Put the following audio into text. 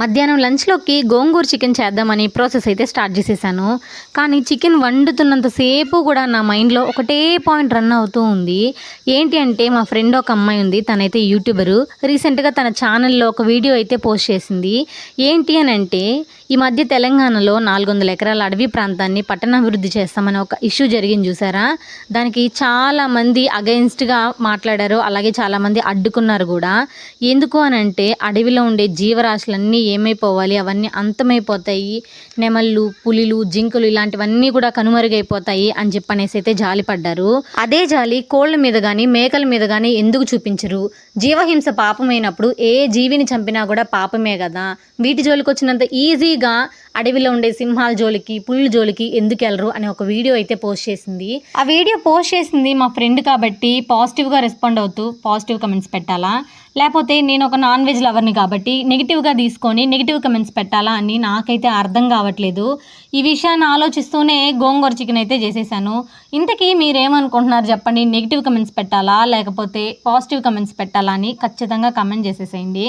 మధ్యాహ్నం లంచ్లోకి గోంగూర చికెన్ చేద్దామని ప్రాసెస్ అయితే స్టార్ట్ చేసేసాను. కానీ చికెన్ వండుతున్నంతసేపు కూడా నా మైండ్లో ఒకటే పాయింట్ రన్ అవుతూ ఉంది. ఏంటి అంటే మా ఫ్రెండ్ ఒక అమ్మాయి ఉంది. తనైతే యూట్యూబరు. రీసెంట్గా తన ఛానల్లో ఒక వీడియో అయితే పోస్ట్ చేసింది. ఏంటి అని అంటే ఈ మధ్య తెలంగాణలో నాలుగు వందల ఎకరాల అడవి ప్రాంతాన్ని పట్టణాభివృద్ధి చేస్తామని ఒక ఇష్యూ జరిగింది చూసారా? దానికి చాలామంది అగైన్స్ట్గా మాట్లాడారు. అలాగే చాలామంది అడ్డుకున్నారు కూడా. ఎందుకు అని అంటే అడవిలో ఉండే జీవరాశులన్నీ ఏమైపోవాలి? అవన్నీ అంతమైపోతాయి. నెమళ్ళు పులిలు జింకలు ఇలాంటివన్నీ కూడా కనుమరుగైపోతాయి అని చెప్పనేసి అయితే జాలి పడ్డారు అదే జాలి కోళ్ళ మీద కానీ మేకల మీద కానీ ఎందుకు చూపించరు? జీవహింస పాపమైనప్పుడు ఏ జీవిని చంపినా కూడా పాపమే కదా. వీటి జోలికి వచ్చినంత ఈజీగా అడవిలో ఉండే సింహాల జోలికి పుల్ల జోలికి ఎందుకు వెళ్ళరు అని ఒక వీడియో అయితే పోస్ట్ చేసింది. ఆ వీడియో పోస్ట్ చేసింది మా ఫ్రెండ్ కాబట్టి పాజిటివ్గా రెస్పాండ్ అవుతూ పాజిటివ్ కమెంట్స్ పెట్టాలా? లేకపోతే నేను ఒక నాన్ వెజ్ లవర్ని కాబట్టి నెగిటివ్గా తీసుకొని నెగిటివ్ కమెంట్స్ పెట్టాలా అని నాకైతే అర్థం కావట్లేదు. ఈ విషయాన్ని ఆలోచిస్తూనే గోంగూర చికెన్ అయితే చేసేసాను. ఇంతకీ మీరేమనుకుంటున్నారు చెప్పండి నెగిటివ్ కమెంట్స్ పెట్టాలా? లేకపోతే పాజిటివ్ కమెంట్స్ పెట్టాలా అని ఖచ్చితంగా కమెంట్ చేసేసేయండి.